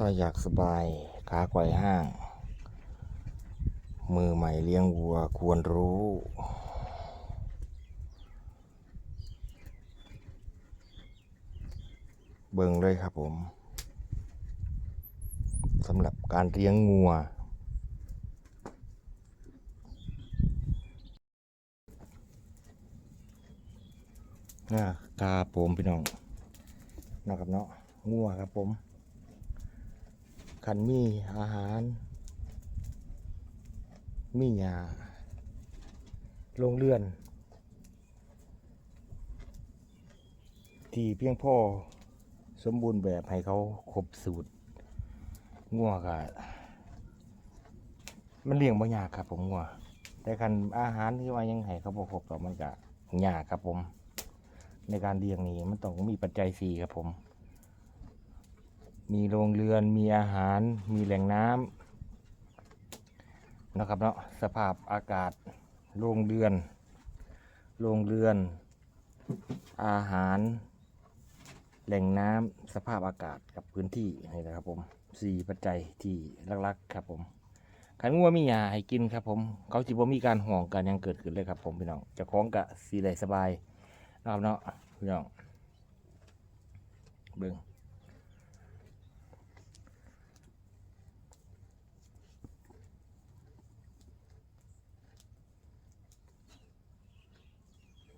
ถ้าอยากสบายขาไกวห้าง มือใหม่เลี้ยงวัวควรรู้ เบิ่งเลยครับผมสำหรับการเลี้ยงงัว นะครับผมพี่น้องนะครับเนาะงัวครับผม ขันมีอาหาร มีหยาโรงเรือน ที่เพียงพ่อสมบูรณ์แบบให้เขาครบสูตรงัวก็มันเลี้ยงบ่ยากครับผมงัวแต่คันอาหารที่ว่ายังให้เขาบ่ครบก็มันก็ยากครับผม ในการเลี้ยงนี่มันต้องมีปัจจัยสี่ครับผม มีโรงเรือน มีอาหาร มีแหล่งน้ำนะครับเนาะ สภาพอากาศ โรงเรือน โรงเรือน อาหาร แหล่งน้ำ สภาพอากาศกับพื้นที่นี่นะครับผมสี่ปัจจัยที่ลักๆครับผมขันงัวมียาให้กินครับผม เขาจิบ่มีการห่วงกันยังเกิดขึ้นเลยครับผมพี่น้องจะคล้องกะสีไหลสบายนะครับเนาะพี่น้องเบิ่ง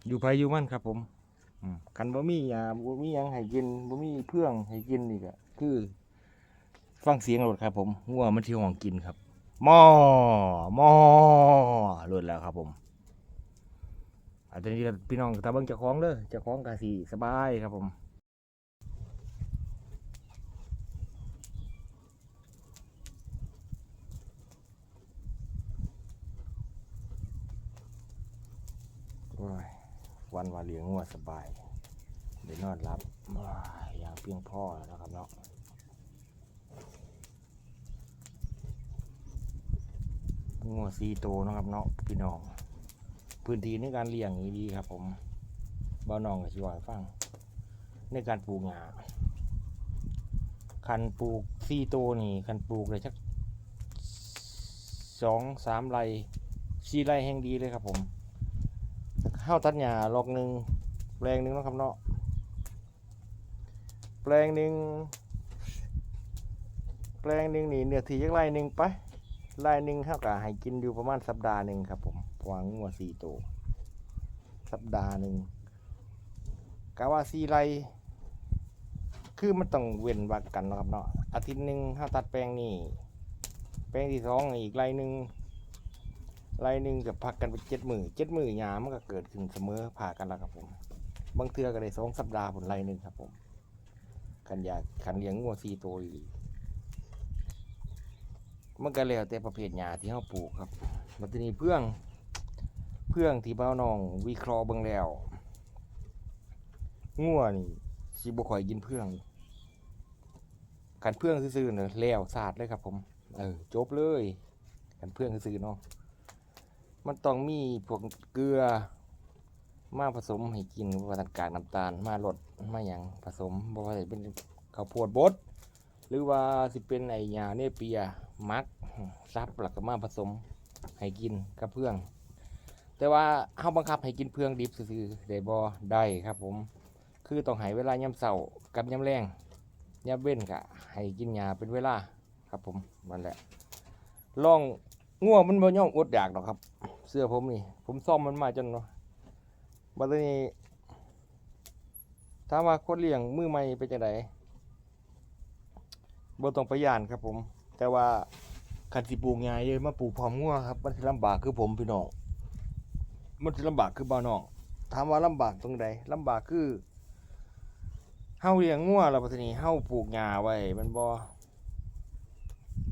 อยู่ไผอยู่มันครับผมอืมคันบ่มียาบ่มีหยังให้กินบ่มีเพื่องให้กินนี่ก็คือ ฟังเสียงรถครับ ผมงัวมันที่ห้องกินครับหม้อหม้อรถแล้วครับ ผมอาจจะนี้พี่น้องตาเบิ้งเจะคล้าของเด้อเจะคล้าของกาสีสบายครับผมโอ้ย วันวาเลี้ยงงัวสบายเดี๋ยวนอนรับว้ายอย่างเพียงพ่อแล้วครับเนาะงัวสีโตวเนาะครับเนาะพี่น้อง พื้นที่ในการเลี้ยงนี่ดีครับ ผมบ่าวน้องกับชิวายฟัง ในการปลูกหญ้าคันปลูกสี่โตนี่คันปลูกเลยสักสองสามไรสี่ไรแห่งดีเลยครับผม ข้าวตัดหญ้าลอกหนึ่งแปลงหนึ่งนะครับเนาะแปลงหนึ่งแปลงหนึ่งนี่เนื้อที่ยักไรหนึ่งไปไรหนึ่งเท่ากับให้กินอยู่ประมาณสัปดาห์หนึ่งครับผมวางงัวสี่ตัวสัปดาห์หนึ่งกะว่าสี่ไรคือมันต้องเว้นวักกันนะครับเนาะอาทิตย์หนึ่งถ้าตัดแปลงนี่แปลงที่สองอีกไรหนึ่ง ไรหนึ่งกับพักกันไปเจ็ดมือเจ็ดมือหยามันก็เกิดขึ้นเสมอผ่ากันแล้วครับผม บางเทือก็ได้สองสัปดาห์ผลไรหนึ่งครับผมขันยาขันเลี้ยงงัวสี่ตัวอีมันก็แล้วแต่ประเภทหญ้าที่เขาปลูกครับบัดนี้เพื่องเพื่องที่เบ้าน้องวิเคราะห์เบิ่งแล้วงัวนี่สิบ่ค่อยกินเพื่องกันเพื่องซื่อๆเนอะแล้วสาดเลยครับ ผม เออจบเลยกันเพื่องซื่อๆเนาะ มันต้องมีพวกเกลือ มาผสมให้กินว่าตัดกากน้ำตาลมาลดมาหยังผสมบ่ว่าจะเป็นข้าวโพดบดหรือว่าสิเป็นไอ้หญ้าเนเปียมักซับแล้วก็มาผสมให้กินกับเพื่อง แต่ว่าเฮาบังคับให้กินเพื่องดิบซื่อๆได้บ่ได้ครับผม คือต้องให้เวลายามเช้ากับยามแรงยามเว้นก็ให้กินยาเป็นเวลาครับผมนั่นแหละลองง่วงมันบ่ย่อมอดอยากหรอกครับ เสื้อผมนี่ ผมซ่อมมันมาจนเนาะบัดนี้ถามว่าคนเลี้ยงมือใหม่เป็นจังไดบ่ต้องไปย่านครับผม แต่ว่าคันสิปลูกง่ายเลยมาปลูกพร้อมงัวครับ มันสิลำบากคือผมพี่น้อง มันสิลำบากคือบ่าวน้องถามว่าลำบากตรงใดลำบากคือเฮาเลี้ยงงัวแล้วบัดนี้เฮาปลูกหญ้าไว้มันบ่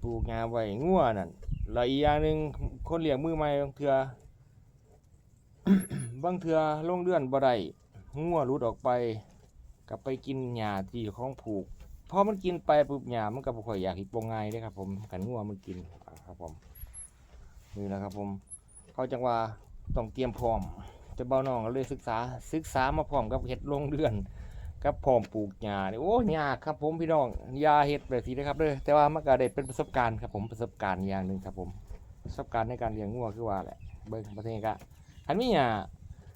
ปลูกหญ้าไว้งัวนั่นแล้วอีกอย่างหนึ่งคนเลี้ยงมือใหม่บางเทื่อบางเทื่อลงเดือนบ่ได้งัวหลุดออกไปก็ไปกินหญ้าที่เจ้าของผูกพอมันกินไปปุ๊บหญ้ามันก็บ่ค่อยอยากอีกบ่ง่ายเด้ครับ ผมกันงัวมันกินครับผมนี่นะครับ ผมเขาจังว่าต้องเตรียมพร้อม จะเบาน้องก็เลยศึกษาศึกษามาพร้อมกับเฮ็ดโรงเรือน กกับพร้อมปลูกหญ้านี่โอ้ยากครับผมพี่น้องยาเฮ็ดแบบนี้นะครับเด้อแต่ว่ามันก็ได้เป็นประสบการณ์ครับผมประสบการณ์อย่างหนึ่งครับผมประสบการณ์ในการเลี้ยงงัวคือว่าแหละเบิ่งประเทศนี้ก็คันมีหญ้า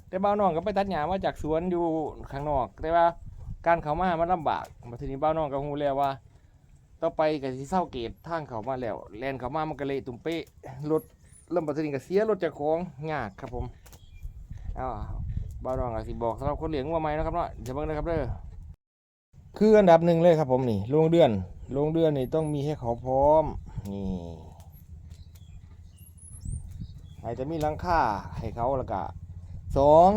แต่บ่าวน้องก็ไปตัดหญ้ามาจากสวนอยู่ข้างนอก แต่ว่าการเข้ามามันลำบากมาทีนี้บ่าวน้องก็ฮู้แล้วว่าต่อไปก็สิเศร้าเกตทางเขามาแล้วแลนเขามามันก็เละตุ่มเป๊ะรถเริ่มปัจจุบันก็เสียรถจากของยากครับผมอ้าว บ่าน้องก็สิบอกสำหรับคนเลี้ยงวัวใหม่นะครับเนาะจะเบิ่งนะครับเด้อคืออันดับหนึ่งเลยครับผมนี่โรงเดือนโรงเดือนนี่ต้องมีให้เขาพร้อมนี่อาจจะมีหลังคาให้เขาล้วก็สอง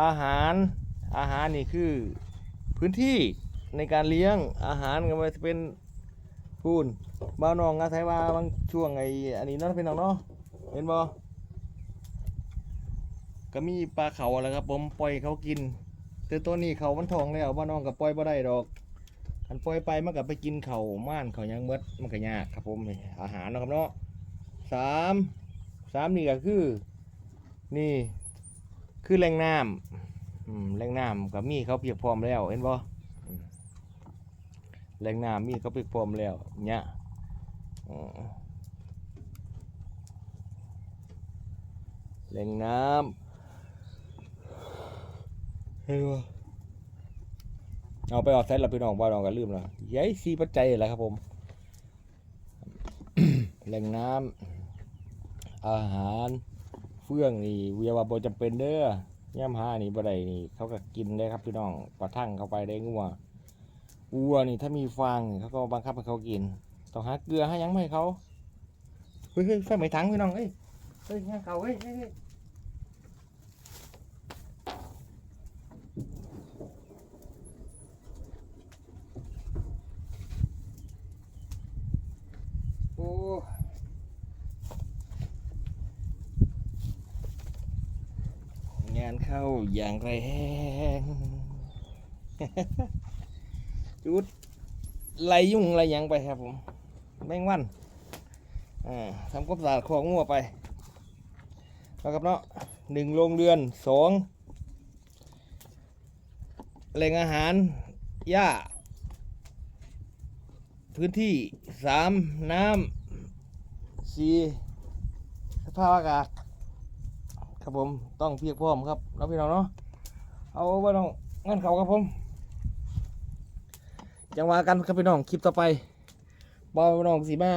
อาหารอาหารนี่คือพื้นที่ในการเลี้ยงอาหารก็ไม่ว่าจะเป็นพูนบ้าวนองอาศัยว่าบางช่วงไอ้อันนี้นั่นเป็นน้องเนาะเห็นบ่ ก็มีปลาเขาแหล้วครับ ผมปล่อยเขากิน แต่ตัวนี้เขามันทองแล้วบ้าน้องก็ปล่อยบ่ได้ดอกคันปล่อยไปมันก็ไปกินเขาม่านเขายังเมดมันก็ยากครับผมนี่อาหารนะครับเนาะสามสามนี่ก็คือ นี่ คือแหล่งน้ำแหล่งน้ำก็มีเขาเพียบพร้อมแล้วเห็นบ่แหล่งน้ำมีเขาเพียบพร้อมแล้วเนี่ยแหล่งน้ำ เอาไปออกไซต์เราพี่น้องบ้านน้องก็ลืมแล้วย้ายสีปัจจัยแหละครับผม แหล่งน้ำอาหารเฟื่องนี่เวียว่าบ่จำเป็นเด้อย่ำหานี่บ่ได้นี่ เขาก็กินได้ครับพี่น้องปลาทั่งเข้าไปได้งัววัวนี่ถ้ามีฟางนี่เขาก็บังคับให้เขากินต้องหาเกลือให้ยังไม่ให้เขาเฮ้ยเฮ้ยใส่ไม่ถังพี่น้องเฮ้ยเฮ้ยให้เขาเฮ้ยเฮ้ยเฮ้ย โอ้ งานเข้าอย่างแรงจุดไลยุ่งไล่หยังไปครับผมแมงวันอ่าทำความสาดของงัวไปแล้วครับเนาะหนึ่งโรงเรือนสองแหล่งอาหารหญ้า พื้นที่สามน้ำสี่สภาพอากาศ ครับผมต้องเพียงพร้อมครับเราพี่น้องเนาะเอาไว้น้องงั้นเขาครับผมจังหวะกันครับพี่น้องคลิปต่อไปบอลน้องสีมา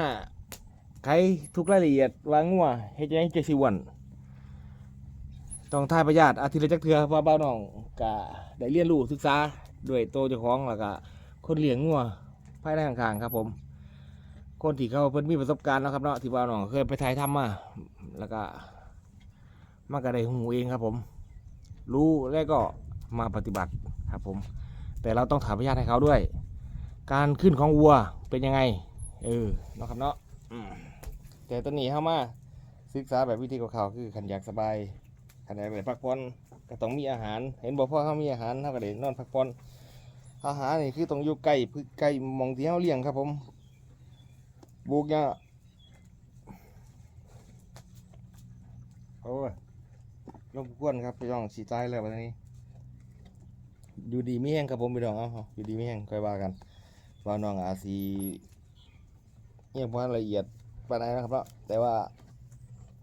ใครทุกรายละเอียดวางงัวเฮ็ดยังเจสิวันต้องทายประหยัดอาทิตย์ละจักเทือว่าบ้าน้องกะได้เรียนรู้ศึกษาด้วยโตเจ้าของแล้วก็คนเลี้ยงงัวภายในข้างๆครับผม คนที่เขาเพิ่นมีประสบการณ์เนาะครับเนาะที่ว่าน้องเคยไปถ่ายทำมาแล้วก็ มาก็ไดหูเองครับผม รู้แล้วก็มาปฏิบัติครับผม แต่เราต้องถามพยานให้เขาด้วย การขึ้นของวัวเป็นยังไง เออเนาะครับเนาะแต่ตอนนี้เข้ามาศึกษาแบบวิธีของเขาคือขันอยากสบายขันอยากได้พักผ่อนก็ต้องมีอาหาร เห็นบอกพ่อเขามีอาหารเท่ากับเด็นอนพักผ่อนอาหารนี่คือต้องอยู่ใกล้พืใกล้มองที่เฮาเลี้ยงครับผมปลูกหญ้าโอ้ย รบกวนครับพี่น้องสีตายแล้ววันนี้ อยู่ดีไม่แห้งครับผมพี่น้องเอาเอาอยู่ดีไม่แห้งค่อยว่ากันว่าน้องอาซีเงียพอละเอียดปานใดนะครับเนาะแต่ว่า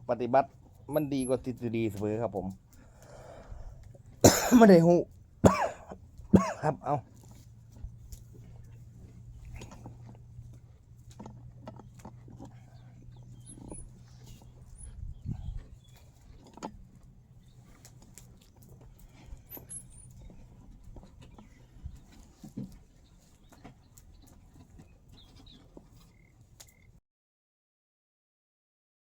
ปฏิบัติมันดีกว่าทฤษฎีเสมอครับผมไม่ได้หูครับเอา